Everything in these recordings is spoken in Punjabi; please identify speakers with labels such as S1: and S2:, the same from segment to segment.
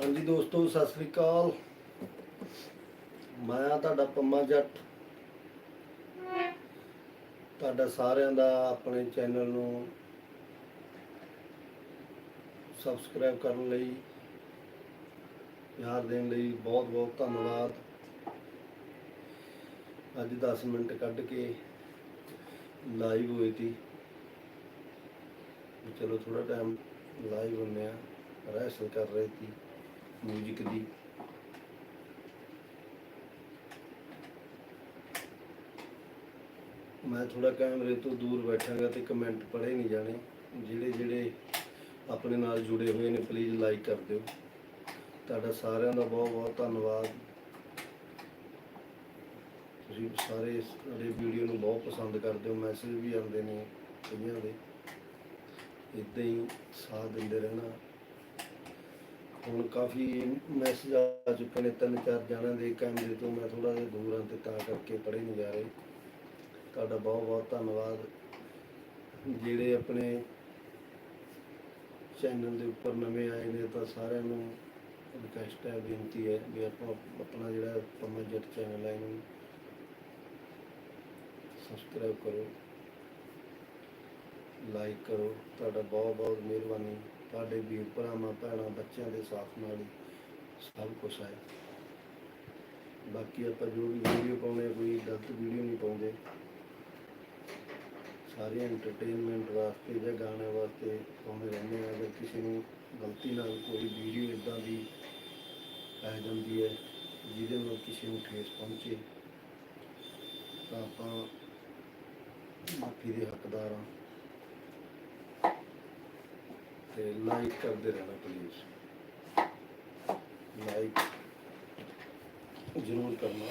S1: ਹਾਂਜੀ ਦੋਸਤੋ, ਸਤਿ ਸ੍ਰੀ ਅਕਾਲ। ਮੈਂ ਆ ਤੁਹਾਡਾ ਪੰਮਾ ਜੱਟ। ਤੁਹਾਡਾ ਸਾਰਿਆਂ ਦਾ ਆਪਣੇ ਚੈਨਲ ਨੂੰ ਸਬਸਕ੍ਰਾਈਬ ਕਰਨ ਲਈ, ਪਿਆਰ ਦੇਣ ਲਈ ਬਹੁਤ ਬਹੁਤ ਧੰਨਵਾਦ। ਅੱਜ 10 ਮਿੰਟ ਕੱਢ ਕੇ ਲਾਈਵ ਹੋਈ ਸੀ। ਚਲੋ ਥੋੜਾ ਟਾਈਮ ਲਾਈਵ ਹੁੰਨੇ ਆ ਰਿਹਰਸਲ ਕਰ ਰਹੀ ਸੀ। ਮਿਊਜ਼ਿਕ ਦੀ। ਮੈਂ ਥੋੜਾ ਕੈਮਰੇ ਤੋਂ ਦੂਰ ਬੈਠਾਂਗਾ ਤੇ ਕਮੈਂਟ ਪੜ੍ਹੇ ਨਹੀਂ ਜਾਣੇ। ਜਿਹੜੇ ਜਿਹੜੇ ਆਪਣੇ ਨਾਲ ਜੁੜੇ ਹੋਏ ਨੇ ਪਲੀਜ਼ ਲਾਈਕ ਕਰ ਦਿਓ। ਤੁਹਾਡਾ ਸਾਰਿਆਂ ਦਾ ਬਹੁਤ ਬਹੁਤ ਧੰਨਵਾਦ। ਤੁਸੀਂ ਸਾਰੇ ਸਾਡੇ ਵੀਡੀਓ ਨੂੰ ਬਹੁਤ ਪਸੰਦ ਕਰਦੇ ਹੋ ਮੈਸੇਜ ਵੀ ਆਉਂਦੇ ਨੇ ਕਈਆਂ ਦੇ। ਇਦਾਂ ਹੀ ਸਾਥ ਦਿੰਦੇ ਰਹਿਣਾ। ਹੁਣ ਕਾਫੀ ਮੈਸੇਜ ਆ ਚੁੱਕੇ ਨੇ, ਤਿੰਨ ਚਾਰ ਜਣਾਂ ਦੇ ਕੈਮਰੇ ਤੋਂ, ਮੈਂ ਥੋੜਾ ਜਿਹਾ ਦੂਰ ਹਾਂ ਤੇ ਤਾਂ ਕਰਕੇ ਪੜ੍ਹੇ ਨਹੀਂ ਜਾ ਰਹੇ। ਤੁਹਾਡਾ ਬਹੁਤ ਬਹੁਤ ਧੰਨਵਾਦ। ਜਿਹੜੇ ਆਪਣੇ ਚੈਨਲ ਦੇ ਉੱਪਰ ਨਵੇਂ ਆਏ ਨੇ, ਤਾਂ ਸਾਰਿਆਂ ਨੂੰ ਰਿਕਵੈਸਟ ਹੈ, ਬੇਨਤੀ ਹੈ ਵੀ ਆਪਾਂ ਆਪਣਾ ਜਿਹੜਾ ਪੰਮਾ ਜੱਟ ਚੈਨਲ ਹੈ ਇਹਨੂੰ ਸਬਸਕ੍ਰਾਈਬ ਕਰੋ ਲਾਈਕ ਕਰੋ, ਤੁਹਾਡਾ ਬਹੁਤ ਬਹੁਤ ਮਿਹਰਬਾਨੀ। ਤੁਹਾਡੇ ਵੀਰ ਭਰਾਵਾਂ ਭੈਣਾਂ ਬੱਚਿਆਂ ਦੇ ਸਾਥ ਨਾਲ ਹੀ ਸਭ ਕੁਝ ਹੈ। ਬਾਕੀ ਆਪਾਂ ਜੋ ਵੀ ਵੀਡੀਓ ਪਾਉਂਦੇ ਆ, ਕੋਈ ਗਲਤ ਵੀਡੀਓ ਨਹੀਂ ਪਾਉਂਦੇ। ਸਾਰੇ ਐਂਟਰਟੇਨਮੈਂਟ ਵਾਸਤੇ ਜਾਂ ਗਾਣੇ ਵਾਸਤੇ ਪਾਉਂਦੇ ਰਹਿੰਦੇ ਆ ਅਗਰ ਕਿਸੇ ਨੂੰ ਗਲਤੀ ਨਾਲ ਕੋਈ ਵੀਡੀਓ ਇਦਾਂ ਦੀ ਆ ਜਾਂਦੀ ਹੈ ਜਿਹਦੇ ਨਾਲ ਕਿਸੇ ਨੂੰ ਠੇਸ ਪਹੁੰਚੇ ਤਾਂ ਆਪਾਂ ਮਾਫੀ ਦੇ ਹੱਕਦਾਰ ਹਾਂ। ਤੇ ਲਾਈਕ ਕਰਦੇ ਰਹਿਣਾ ਪਲੀਜ਼ ਲਾਈਕ ਜ਼ਰੂਰ ਕਰਨਾ।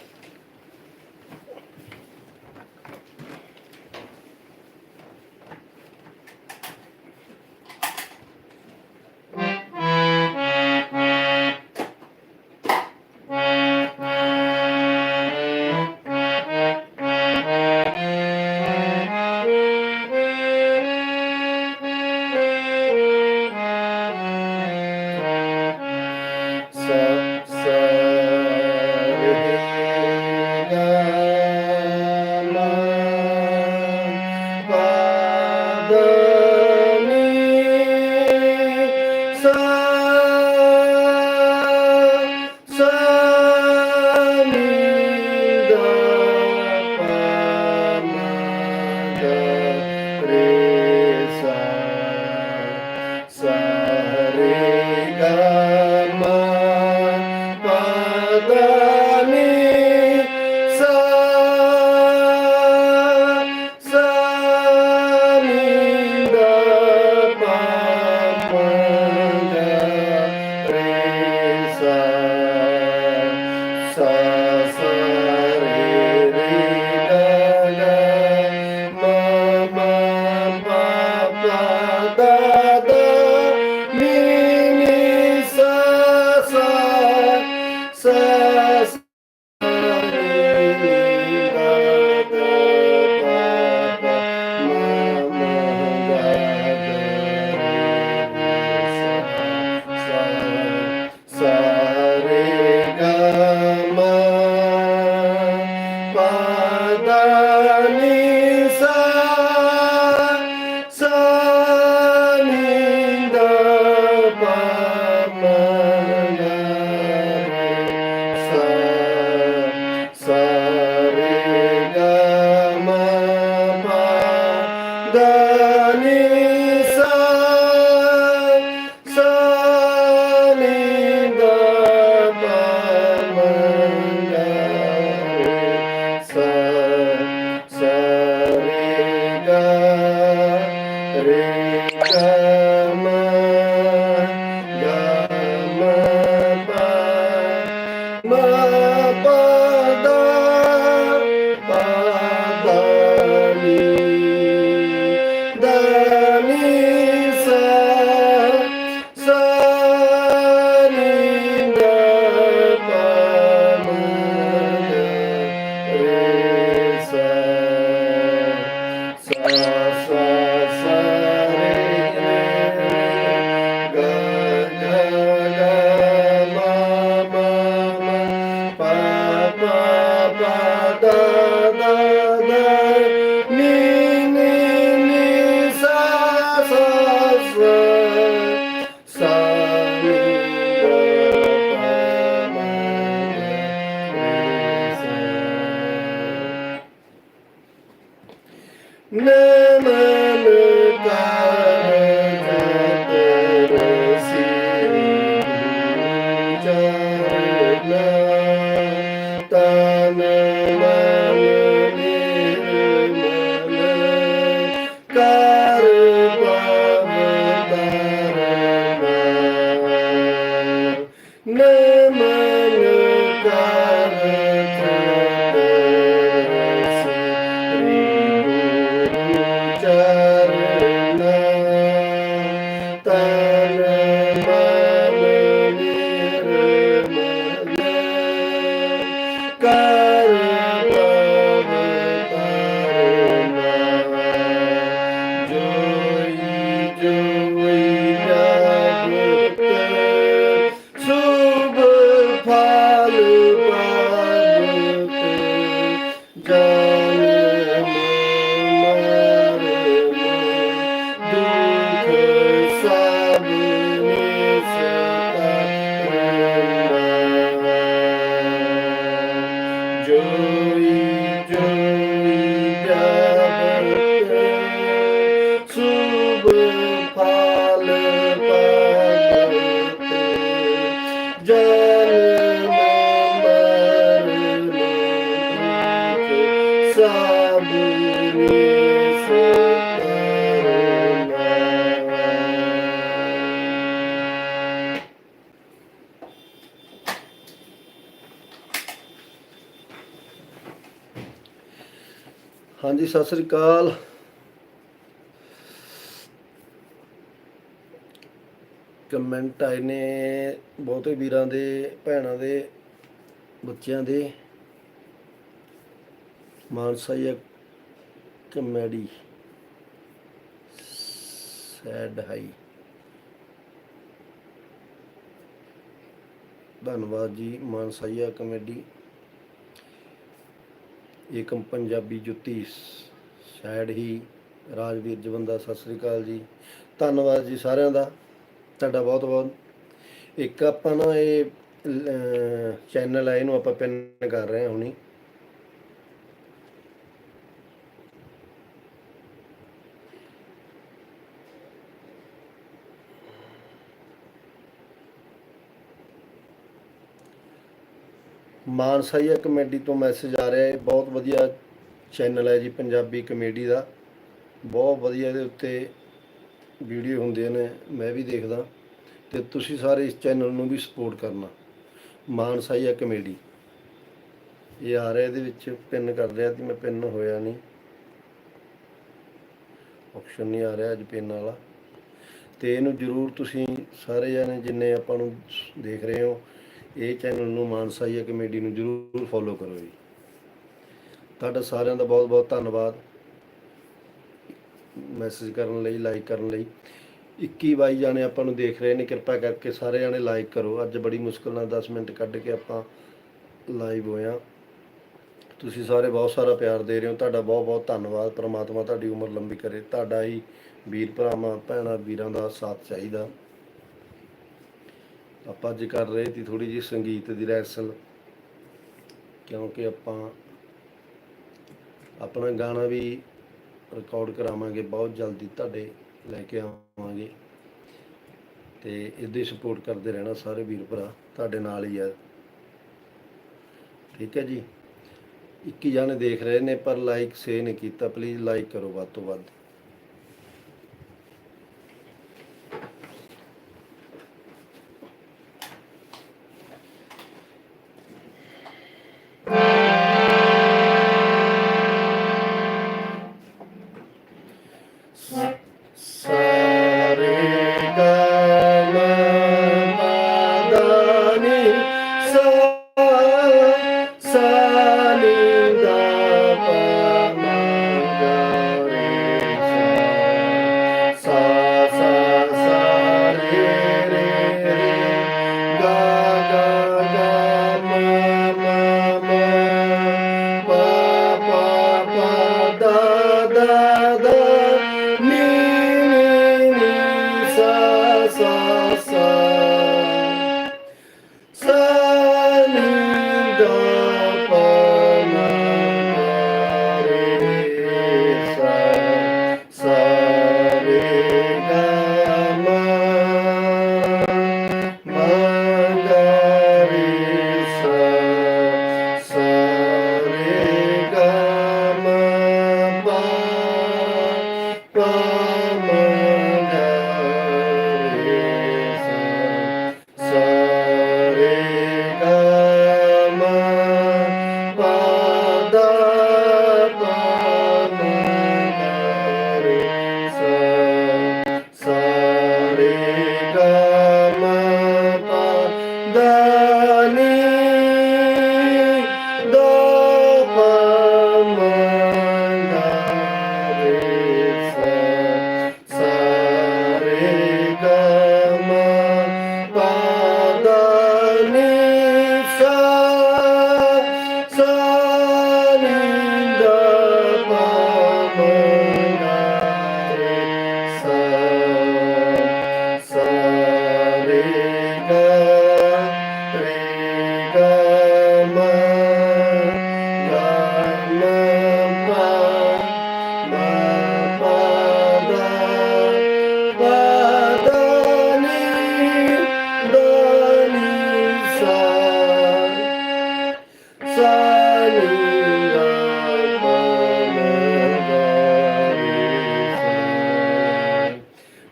S1: ਹਾਂਜੀ ਸਤਿ ਸ੍ਰੀ ਅਕਾਲ। ਕਮੈਂਟ ਆਏ ਨੇ ਬਹੁਤੇ ਵੀਰਾਂ ਦੇ, ਭੈਣਾਂ ਦੇ, ਬੱਚਿਆਂ ਦੇ। ਮਾਨਸਾਈ ਕਮੇਡੀ ਸੈਡ ਹਾਈ ਧੰਨਵਾਦ ਜੀ ਮਾਨਸਾਈਆ ਕਮੇਡੀ ਏਕਮ ਪੰਜਾਬੀ ਜੁੱਤੀ। ਸ਼ਾਇਦ ਹੀ ਰਾਜਵੀਰ ਜਵੰਦਾ, ਸਤਿ ਸ੍ਰੀ ਅਕਾਲ ਜੀ। ਧੰਨਵਾਦ ਜੀ ਸਾਰਿਆਂ ਦਾ। ਤੁਹਾਡਾ ਬਹੁਤ ਬਹੁਤ। ਇੱਕ ਆਪਾਂ ਨਾ ਇਹ ਚੈਨਲ ਹੈ ਇਹਨੂੰ ਆਪਾਂ ਪਿੰਨ ਕਰ ਰਹੇ ਹਾਂ ਹੁਣੀ। ਮਾਨਸਾਈਆ ਕਮੇਡੀ ਤੋਂ ਮੈਸੇਜ ਆ ਰਿਹਾ ਹੈ। ਬਹੁਤ ਵਧੀਆ ਚੈਨਲ ਹੈ ਜੀ ਪੰਜਾਬੀ ਕਮੇਡੀ ਦਾ। ਬਹੁਤ ਵਧੀਆ ਇਹਦੇ ਉੱਤੇ ਵੀਡੀਓ ਹੁੰਦੀਆਂ ਨੇ, ਮੈਂ ਵੀ ਦੇਖਦਾ। ਤੇ ਤੁਸੀਂ ਸਾਰੇ ਇਸ ਚੈਨਲ ਨੂੰ ਵੀ ਸਪੋਰਟ ਕਰਨਾ। ਮਾਨਸਾਈਆ ਕਮੇਡੀ। ਇਹ ਆ ਰਿਹਾ, ਇਹਦੇ ਵਿੱਚ ਪਿੰਨ ਕਰ ਰਿਹਾ ਤੇ ਮੈਂ ਪਿੰਨ ਹੋਇਆ ਨਹੀਂ। ਆਪਸ਼ਨ ਨਹੀਂ ਆ ਰਿਹਾ ਅੱਜ ਪਿੰਨ ਵਾਲਾ। ਤੇ ਇਹਨੂੰ ਜਰੂਰ ਤੁਸੀਂ ਸਾਰੇ ਜਾਣੇ ਜਿੰਨੇ ਆਪਾਂ ਨੂੰ ਦੇਖ ਰਹੇ ਹੋ ਇਹ ਚੈਨਲ ਨੂੰ ਮਾਨਸਾਈਆ ਕਮੇਡੀ ਨੂੰ ਜਰੂਰ ਫੋਲੋ ਕਰੋ ਜੀ। ਤੁਹਾਡਾ ਸਾਰਿਆਂ ਦਾ ਬਹੁਤ ਬਹੁਤ ਧੰਨਵਾਦ। ਮੈਸੇਜ ਕਰਨ ਲਈ ਲਾਈਕ ਕਰਨ ਲਈ। 21 ਬਾਈ ਜਾਣੇ ਆਪਾਂ ਨੂੰ ਦੇਖ ਰਹੇ ਨੇ, ਕਿਰਪਾ ਕਰਕੇ ਸਾਰੇ ਜਾਣੇ ਲਾਈਕ ਕਰੋ। ਅੱਜ ਬੜੀ ਮੁਸ਼ਕਲ ਨਾਲ 10 ਮਿੰਟ ਕੱਢ ਕੇ ਆਪਾਂ ਲਾਈਵ ਹੋਇਆ ਤੁਸੀਂ ਸਾਰੇ ਬਹੁਤ ਸਾਰਾ ਪਿਆਰ ਦੇ ਰਹੇ ਹੋ। ਤੁਹਾਡਾ ਬਹੁਤ ਬਹੁਤ ਧੰਨਵਾਦ। ਪ੍ਰਮਾਤਮਾ ਤੁਹਾਡੀ ਉਮਰ ਲੰਬੀ ਕਰੇ। ਤੁਹਾਡਾ ਹੀ ਵੀਰ ਭਰਾਵਾਂ, ਭੈਣਾਂ, ਵੀਰਾਂ ਦਾ ਸਾਥ ਚਾਹੀਦਾ। ਆਪਾਂ ਅੱਜ ਕਰ ਰਹੇ ਸੀ ਥੋੜੀ ਜਿਹੀ ਸੰਗੀਤ ਦੀ ਰੈਸਲ ਕਿਉਂਕਿ ਆਪਾਂ ਆਪਣਾ ਗਾਣਾ ਵੀ ਰਿਕਾਰਡ ਕਰਾਵਾਂਗੇ, ਬਹੁਤ ਜਲਦੀ ਤੁਹਾਡੇ ਲੈ ਕੇ ਆਵਾਂਗੇ। ਤੇ ਇਹਦੀ ਸਪੋਰਟ ਕਰਦੇ ਰਹਿਣਾ ਸਾਰੇ ਵੀਰ ਭਰਾ, ਤੁਹਾਡੇ ਨਾਲ ਹੀ ਆ। ਠੀਕ ਹੈ ਜੀ? 21 ਜਾਣੇ ਦੇਖ ਰਹੇ ਨੇ, ਪਰ ਲਾਈਕ ਸੇ ਨਹੀਂ ਕੀਤਾ ਪਲੀਜ਼ ਲਾਈਕ ਕਰੋ ਵੱਧ ਤੋਂ ਵੱਧ।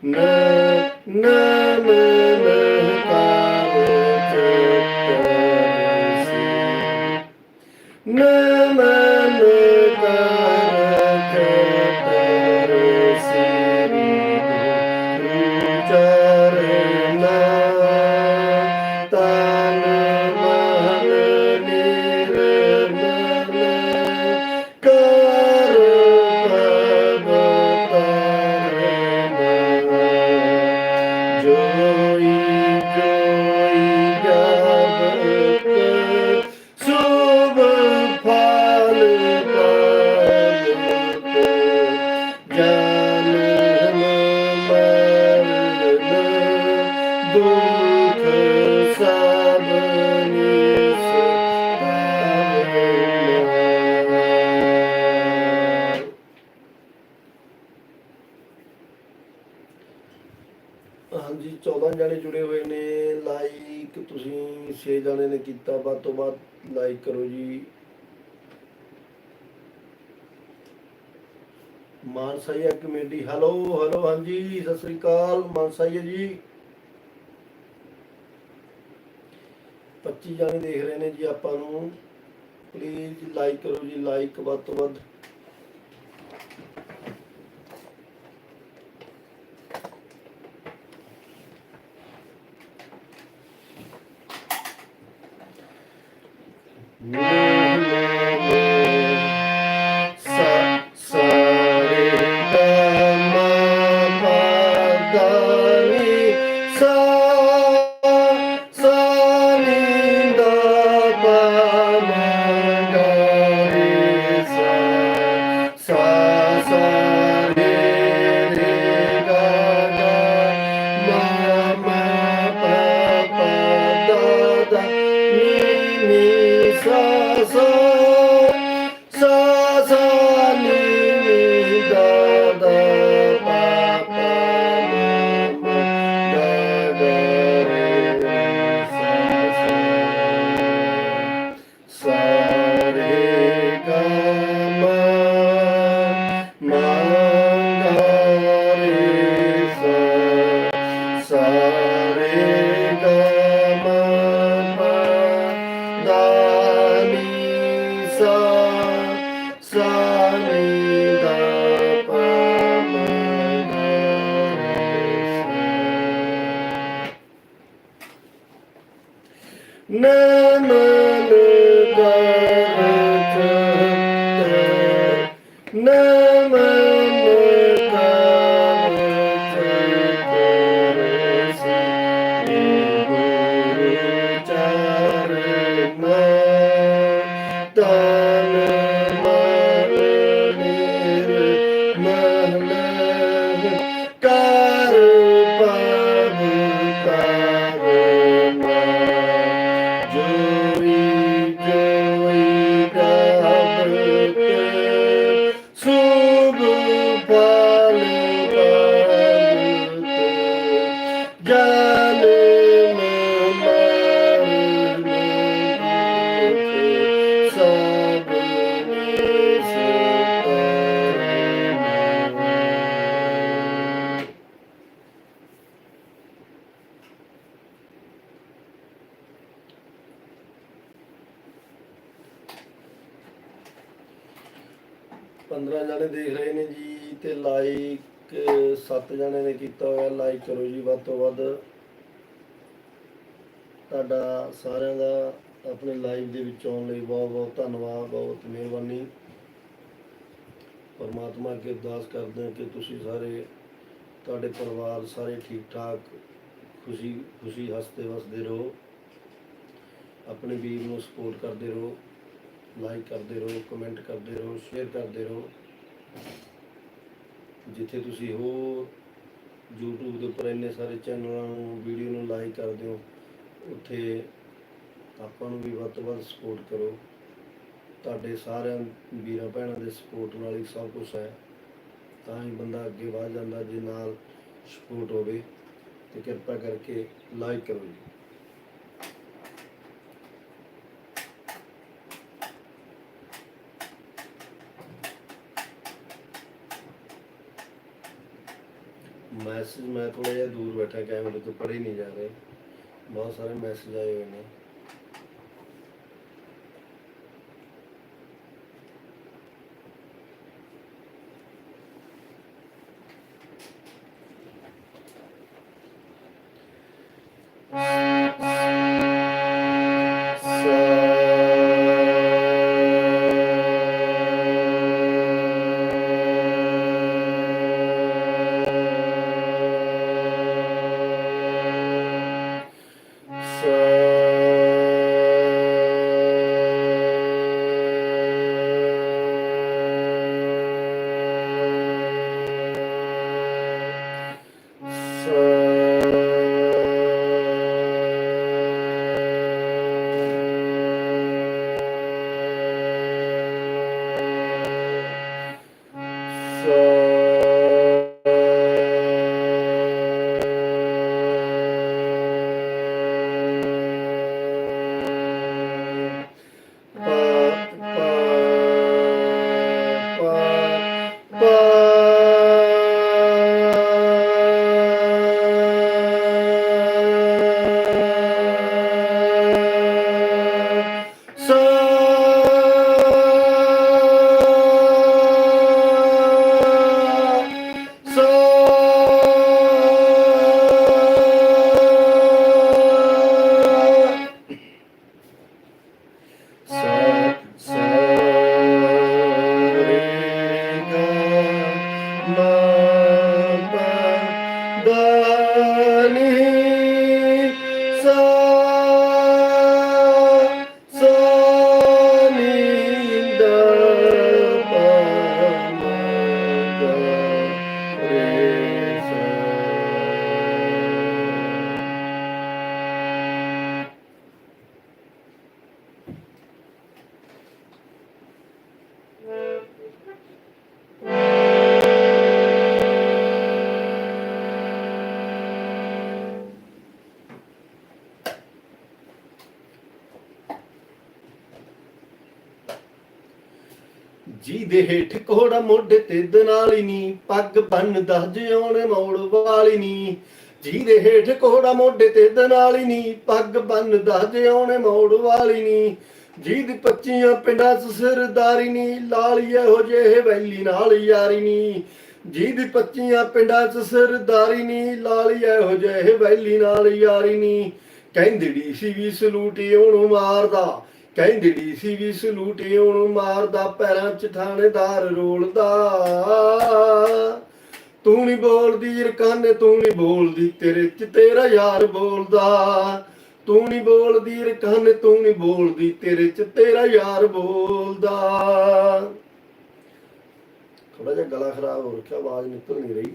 S1: ਨ ਨ ਹਾਂਜੀ 14 ਜਣੇ ਜੁੜੇ ਹੋਏ ਨੇ। ਲਾਈਕ ਤੁਸੀਂ 6 ਜਣੇ ਨੇ ਕੀਤਾ। ਵੱਧ ਤੋਂ ਬਾਅਦ ਲਾਈਕ ਕਰੋ ਜੀ। ਮਾਨਸਾਈਆ ਕਮੇਟੀ ਹੈਲੋ ਹੈਲੋ ਹਾਂਜੀ, ਸਤਿ ਸ੍ਰੀ ਅਕਾਲ ਮਾਨਸਾਈਆ ਜੀ। 25 ਜਣੇ ਦੇਖ ਰਹੇ ਨੇ ਜੀ ਆਪਾਂ ਨੂੰ। ਪਲੀਜ਼ ਲਾਈਕ ਕਰੋ ਜੀ ਲਾਈਕ ਵੱਧ ਤੋਂ ਵੱਧ। 15 ਜਣੇ ਦੇਖ ਰਹੇ ਨੇ ਜੀ ਤੇ ਲਾਈਕ 7 ਜਣੇ ਨੇ ਕੀਤਾ ਹੋਇਆ ਲਾਈਕ ਕਰੋ ਜੀ ਵੱਧ ਤੋਂ ਵੱਧ। ਤੁਹਾਡਾ ਸਾਰਿਆਂ ਦਾ ਆਪਣੇ ਲਾਈਵ ਦੇ ਵਿੱਚ ਆਉਣ ਲਈ ਬਹੁਤ ਬਹੁਤ ਧੰਨਵਾਦ, ਬਹੁਤ ਮਿਹਰਬਾਨੀ। ਪਰਮਾਤਮਾ ਅੱਗੇ ਅਰਦਾਸ ਕਰਦੇ ਹਾਂ ਕਿ ਤੁਸੀਂ ਸਾਰੇ, ਤੁਹਾਡੇ ਪਰਿਵਾਰ ਸਾਰੇ ਠੀਕ ਠਾਕ ਖੁਸ਼ੀ ਖੁਸ਼ੀ ਹੱਸਦੇ ਵਸਦੇ ਰਹੋ। ਆਪਣੇ ਵੀਰ ਨੂੰ ਸਪੋਰਟ ਕਰਦੇ ਰਹੋ। ਲਾਈਕ ਕਰਦੇ ਰਹੋ ਕਮੈਂਟ ਕਰਦੇ ਰਹੋ ਸ਼ੇਅਰ ਕਰਦੇ ਰਹੋ। ਜਿੱਥੇ ਤੁਸੀਂ ਹੋ, YouTube ਦੇ ਉੱਪਰ ਇੰਨੇ ਸਾਰੇ ਚੈਨਲਾਂ ਨੂੰ ਵੀਡੀਓ ਨੂੰ ਲਾਈਕ ਕਰਦੇ ਹੋ ਉੱਥੇ ਆਪਾਂ ਨੂੰ ਵੀ ਵੱਧ ਤੋਂ ਵੱਧ ਸਪੋਰਟ ਕਰੋ। ਤੁਹਾਡੇ ਸਾਰਿਆਂ ਵੀਰਾਂ ਭੈਣਾਂ ਦੇ ਸਪੋਰਟ ਨਾਲ ਹੀ ਸਭ ਕੁਝ ਹੈ। ਤਾਂ ਹੀ ਬੰਦਾ ਅੱਗੇ ਵਧ ਜਾਂਦਾ, ਜੇ ਨਾਲ ਸਪੋਰਟ ਹੋਵੇ, ਤੇ ਕਿਰਪਾ ਕਰਕੇ ਲਾਈਕ ਕਰੋ ਜੀ। ਮੈਸੇਜ ਮੈਂ ਥੋੜਾ ਜਿਹਾ ਦੂਰ ਬੈਠਾ ਕੈਮਰੇ ਤੋਂ ਪੜ੍ਹੇ ਨਹੀਂ ਜਾ ਰਹੇ। ਬਹੁਤ ਸਾਰੇ ਮੈਸੇਜ ਆਏ ਹੋਏ ਨੇ। ਦੇ ਹੇਠ ਕੋੜਾ ਮੋਢੇ ਤੇ ਦਨਾਲੀ ਨੀ ਪੱਗ ਬੰਨਦਾ ਜਿਉਣੇ ਮੋੜ ਵਾਲੀ ਨੀ ਜੀ ਦੇ ਹੇਠ ਕੋੜਾ ਮੋਢੇ ਤੇ ਦਨਾਲੀ ਨੀ ਪੱਗ ਬੰਨਦਾ ਜਿਉਣੇ ਮੋੜ ਵਾਲੀ ਨੀ ਜੀ ਦੀ ਪੱਚੀਆਂ ਪਿੰਡਾਂ ਸਰਦਾਰੀ ਨੀ ਲਾਲੀ ਇਹੋ ਜਿਹੇ ਵੈਲੀ ਨਾਲ ਯਾਰੀ ਨੀ ਜੀ ਦੀ ਪੱਚੀਆਂ ਪਿੰਡਾਂ ਸਰਦਾਰੀ ਨੀ ਲਾਲੀ ਇਹੋ ਜਿਹੇ ਵੈਲੀ ਨਾਲ ਯਾਰੀ ਨੀ ਕਹਿੰਦੜੀ ਸੀ ਵੀ ਸਲੂਟੀ ਉਹਨੂੰ ਮਾਰਦਾ। ਕਹਿੰਦੜੀ ਸੀ ਵੀ ਸਲੂਟ ਉਹਨੂੰ ਮਾਰਦਾ ਪੈਰਾਂ 'ਚ ਥਾਣੇਦਾਰ ਰੋਲਦਾ। ਤੂੰ ਨਹੀਂ ਬੋਲਦੀ ਰਕਾਨੇ, ਤੂੰ ਨਹੀਂ ਬੋਲਦੀ ਤੇਰੇ 'ਚ ਤੇਰਾ ਯਾਰ ਬੋਲਦਾ। ਤੂੰ ਨਹੀਂ ਬੋਲਦੀ ਰਕਾਨੇ, ਤੂੰ ਨਹੀਂ ਬੋਲਦੀ ਤੇਰੇ 'ਚ ਤੇਰਾ ਯਾਰ ਬੋਲਦਾ। ਥੋੜਾ ਜਿਹਾ ਗਲਾ ਖਰਾਬ ਹੋ ਰੱਖਿਆ, ਆਵਾਜ਼ ਨਿਕਲ ਨਹੀਂ ਰਹੀ।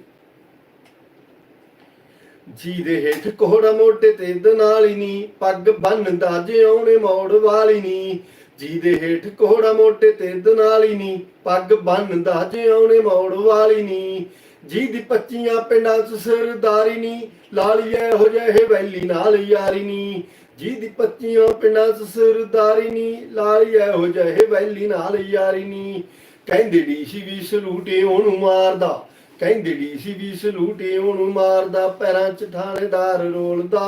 S1: ਜੀ ਦੇ ਹੇਠ ਕੋੜਾ ਮੋਢੇ ਤੇ ਦਨਾਲੀ ਨੀ, ਪੱਗ ਬੰਨਦਾ ਜਿਉਣੇ ਮੋੜ ਵਾਲੀ ਨੀ। ਜੀ ਦੇ ਹੇਠ ਕੋੜਾ ਮੋਢੇ ਤੇ ਦਨਾਲੀ ਨੀ, ਪੱਗ ਬੰਨਦਾ ਜਿਉਣੇ ਮੋੜ ਵਾਲੀ ਨੀ। ਜੀ ਦੀ ਪੱਚੀਆਂ ਪਿੰਡਾਂ ਚ ਸਰਦਾਰੀ ਨੀ, ਲਾਲੀ ਇਹੋ ਜਿਹੇ ਵੈਲੀ ਨਾਲ ਯਾਰੀ ਨੀ। ਜੀ ਦੀ ਪੱਚੀਆਂ ਪਿੰਡਾਂ ਚ ਸਰਦਾਰੀ ਨੀ, ਲਾਲੀ ਇਹੋ ਜਿਹੇ ਵੈਲੀ ਨਾਲ ਯਾਰੀ ਨੀ। ਕਹਿੰਦੇ ਡੀ ਸੀ ਵੀ ਸਲੂਟੇ ਉਹਨੂੰ ਮਾਰਦਾ ਕਹਿੰਦੇ ਡੀ ਸੀ ਵੀ ਸਲੂਟੇ ਉਹਨੂੰ ਮਾਰਦਾ ਪੈਰਾਂ 'ਚ ਥਾਣੇਦਾਰ ਰੋਲਦਾ।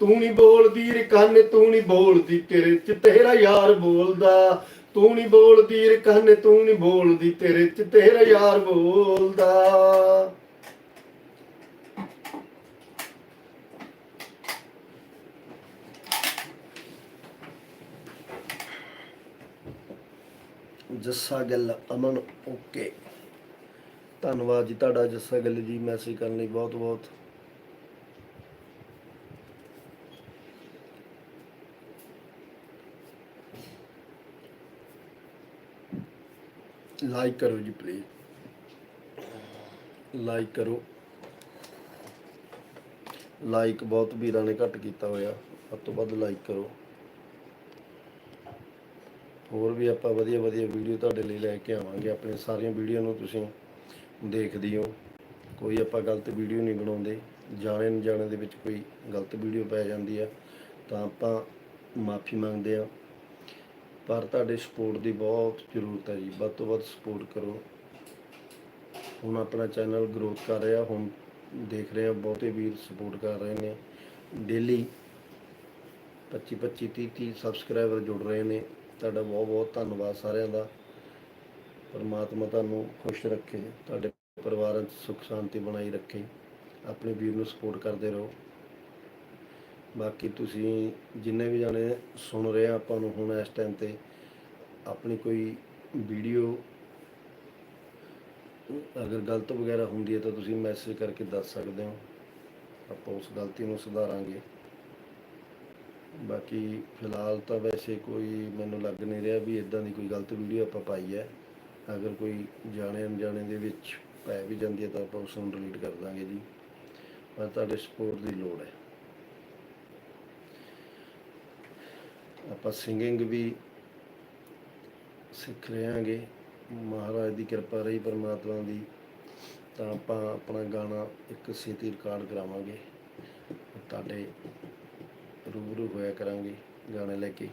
S1: ਤੂੰ ਨਹੀਂ ਬੋਲਦੀ ਰਕਾਨੇ ਤੂੰ ਨਹੀਂ ਬੋਲਦੀ ਤੇਰੇ 'ਚ, ਤੇਰਾ ਯਾਰ ਬੋਲਦਾ। ਤੂੰ ਨਹੀਂ ਬੋਲਦੀ ਰਕਾਨੇ ਤੂੰ ਨਹੀਂ ਬੋਲਦੀ ਤੇਰੇ 'ਚ, ਤੇਰਾ ਯਾਰ ਬੋਲਦਾ। ਜੱਸਾ ਗੱਲ ਅਮਨ ਓਕੇ। ਧੰਨਵਾਦ ਜੀ ਤੁਹਾਡਾ ਜੱਸਾ ਗੱਲ ਜੀ ਮੈਸੇਜ ਕਰਨ ਲਈ ਬਹੁਤ ਬਹੁਤ। ਲਾਈਕ ਕਰੋ ਜੀ ਪਲੀਜ਼ ਲਾਈਕ ਕਰੋ। ਲਾਈਕ ਬਹੁਤ ਵੀਰਾਂ ਨੇ ਘੱਟ ਕੀਤਾ ਹੋਇਆ। ਵੱਧ ਤੋਂ ਵੱਧ ਲਾਈਕ ਕਰੋ। ਹੋਰ ਵੀ ਆਪਾਂ ਵਧੀਆ ਵਧੀਆ ਵੀਡੀਓ ਤੁਹਾਡੇ ਲਈ ਲੈ ਕੇ ਆਵਾਂਗੇ। ਆਪਣੀਆਂ ਸਾਰੀਆਂ ਵੀਡੀਓ ਨੂੰ ਤੁਸੀਂ ਦੇਖਦੇ ਹੋ। ਕੋਈ ਆਪਾਂ ਗਲਤ ਵੀਡੀਓ ਨਹੀਂ ਬਣਾਉਂਦੇ। ਜਾਣੇ ਨਾ ਜਾਣੇ ਦੇ ਵਿੱਚ ਕੋਈ ਗਲਤ ਵੀਡੀਓ ਪੈ ਜਾਂਦੀ ਆ, ਤਾਂ ਆਪਾਂ ਮਾਫੀ ਮੰਗਦੇ ਆ। ਪਰ ਤੁਹਾਡੇ ਸਪੋਰਟ ਦੀ ਬਹੁਤ ਜ਼ਰੂਰਤ ਹੈ ਜੀ। ਵੱਧ ਤੋਂ ਵੱਧ ਸਪੋਰਟ ਕਰੋ। ਹੁਣ ਆਪਣਾ ਚੈਨਲ ਗਰੋਥ ਕਰ ਰਿਹਾ, ਹੁਣ ਦੇਖ ਰਹੇ ਆ, ਬਹੁਤੇ ਵੀਰ ਸਪੋਰਟ ਕਰ ਰਹੇ ਨੇ। ਡੇਲੀ 25 25 30 30 ਸਬਸਕ੍ਰਾਈਬਰ ਜੁੜ ਰਹੇ ਨੇ। ਤੁਹਾਡਾ ਬਹੁਤ ਬਹੁਤ ਧੰਨਵਾਦ ਸਾਰਿਆਂ ਦਾ। ਪਰਮਾਤਮਾ ਤੁਹਾਨੂੰ ਖੁਸ਼ ਰੱਖੇ, ਤੁਹਾਡੇ ਪਰਿਵਾਰਾਂ 'ਚ ਸੁੱਖ ਸ਼ਾਂਤੀ ਬਣਾਈ ਰੱਖੇ, ਆਪਣੇ ਵੀਰ ਨੂੰ ਸਪੋਰਟ ਕਰਦੇ ਰਹੋ। ਬਾਕੀ ਤੁਸੀਂ ਜਿੰਨੇ ਵੀ ਜਾਣੇ ਸੁਣ ਰਹੇ ਆ, ਆਪਾਂ ਨੂੰ ਹੁਣ ਇਸ ਟਾਈਮ ਤੇ ਆਪਣੀ ਕੋਈ ਵੀਡੀਓ ਅਗਰ ਗਲਤ ਵਗੈਰਾ ਹੁੰਦੀ ਹੈ ਤਾਂ ਤੁਸੀਂ ਮੈਸੇਜ ਕਰਕੇ ਦੱਸ ਸਕਦੇ ਹੋ। ਆਪਾਂ ਉਸ ਗਲਤੀ ਨੂੰ ਸੁਧਾਰਾਂਗੇ। ਬਾਕੀ ਫਿਲਹਾਲ ਤਾਂ ਵੈਸੇ ਕੋਈ ਮੈਨੂੰ ਲੱਗ ਨਹੀਂ ਰਿਹਾ ਵੀ ਇਦਾਂ ਦੀ ਕੋਈ ਗਲਤ ਵੀਡੀਓ ਆਪਾਂ ਪਾਈ ਹੈ। ਅਗਰ ਕੋਈ ਜਾਣੇ ਅਣਜਾਣੇ ਦੇ ਵਿੱਚ ਪੈ ਵੀ ਜਾਂਦੀ ਹੈ ਤਾਂ ਆਪਾਂ ਉਸ ਨੂੰ ਡਿਲੀਟ ਕਰ ਦਾਂਗੇ ਜੀ। ਪਰ ਤੁਹਾਡੇ ਸਪੋਰਟ ਦੀ ਲੋੜ ਹੈ। ਆਪਾਂ ਸਿੰਗਿੰਗ ਵੀ ਸਿੱਖ ਰਹੇ ਹਾਂਗੇ ਮਹਾਰਾਜ ਦੀ ਕਿਰਪਾ ਰਹੀ ਪਰਮਾਤਮਾ ਦੀ। ਤਾਂ ਆਪਾਂ ਆਪਣਾ ਗਾਣਾ ਇੱਕ ਛੇਤੀ ਰਿਕਾਰਡ ਕਰਾਵਾਂਗੇ। ਤੁਹਾਡੇ ਰੂਬਰੂ ਹੋਇਆ ਕਰਾਂਗੇ ਗਾਣੇ ਲੈ ਕੇ।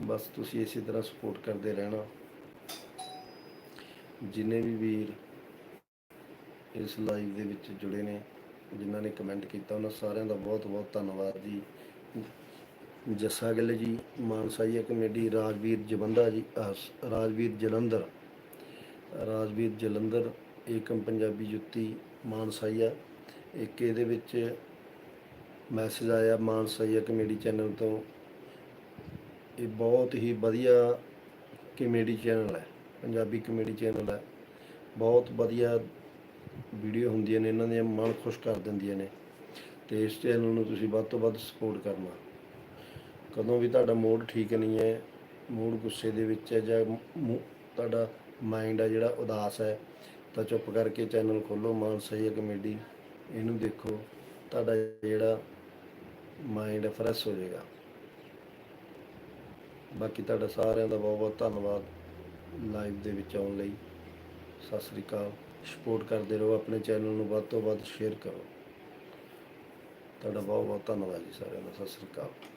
S1: ਬਸ ਤੁਸੀਂ ਇਸੇ ਤਰ੍ਹਾਂ ਸਪੋਰਟ ਕਰਦੇ ਰਹਿਣਾ। ਜਿੰਨੇ ਵੀ ਵੀਰ ਇਸ ਲਾਈਵ ਦੇ ਵਿੱਚ ਜੁੜੇ ਨੇ, ਜਿਨ੍ਹਾਂ ਨੇ ਕਮੈਂਟ ਕੀਤਾ, ਉਹਨਾਂ ਸਾਰਿਆਂ ਦਾ ਬਹੁਤ ਬਹੁਤ ਧੰਨਵਾਦ ਜੀ। ਜੱਸਾ ਗਿੱਲ ਜੀ ਮਾਨਸਾਈਆ ਕਮੇਡੀ, ਰਾਜਵੀਰ ਜਵੰਦਾ ਜੀ ਰਾਜਵੀਰ ਜਲੰਧਰ। ਰਾਜਵੀਰ ਜਲੰਧਰ ਏਕਮ ਪੰਜਾਬੀ ਜੁੱਤੀ ਮਾਨਸਾਈਆ ਇੱਕ ਇਹਦੇ ਵਿੱਚ ਮੈਸੇਜ ਆਇਆ ਮਾਨਸਾਈਆ ਕਮੇਡੀ ਚੈਨਲ ਤੋਂ। ਇਹ ਬਹੁਤ ਹੀ ਵਧੀਆ ਕਮੇਡੀ ਚੈਨਲ ਹੈ। ਪੰਜਾਬੀ ਕਮੇਡੀ ਚੈਨਲ ਹੈ। ਬਹੁਤ ਵਧੀਆ ਵੀਡੀਓ ਹੁੰਦੀਆਂ ਨੇ, ਇਹਨਾਂ ਦੀਆਂ ਮਨ ਖੁਸ਼ ਕਰ ਦਿੰਦੀਆਂ ਨੇ। ਤੇ ਇਸ ਚੈਨਲ ਨੂੰ ਤੁਸੀਂ ਵੱਧ ਤੋਂ ਵੱਧ ਸਪੋਰਟ ਕਰਨਾ। ਕਦੋਂ ਵੀ ਤੁਹਾਡਾ ਮੂਡ ਠੀਕ ਨਹੀਂ ਹੈ ਮੂਡ ਗੁੱਸੇ ਦੇ ਵਿੱਚ ਹੈ ਜਾਂ ਮੂ- ਤੁਹਾਡਾ ਮਾਈਂਡ ਆ ਜਿਹੜਾ ਉਦਾਸ ਹੈ, ਤਾਂ ਚੁੱਪ ਕਰਕੇ ਚੈਨਲ ਖੋਲੋ ਮਾਨ ਸਹੀ ਹੈ ਕਮੇਡੀ ਇਹਨੂੰ ਦੇਖੋ, ਤੁਹਾਡਾ ਜਿਹੜਾ ਮਾਈਂਡ ਫਰੈਸ਼ ਹੋ ਜਾਏਗਾ। ਬਾਕੀ ਤੁਹਾਡਾ ਸਾਰਿਆਂ ਦਾ ਬਹੁਤ ਬਹੁਤ ਧੰਨਵਾਦ। ਲਾਈਵ ਦੇ ਵਿੱਚ ਆਉਣ ਲਈ ਸਤਿ ਸ੍ਰੀ ਅਕਾਲ। ਸਪੋਰਟ ਕਰਦੇ ਰਹੋ, ਆਪਣੇ ਚੈਨਲ ਨੂੰ ਵੱਧ ਤੋਂ ਵੱਧ ਸ਼ੇਅਰ ਕਰੋ। ਤੁਹਾਡਾ ਬਹੁਤ ਬਹੁਤ ਧੰਨਵਾਦ ਜੀ ਸਾਰਿਆਂ ਦਾ। ਸਤਿ ਸ੍ਰੀ ਅਕਾਲ।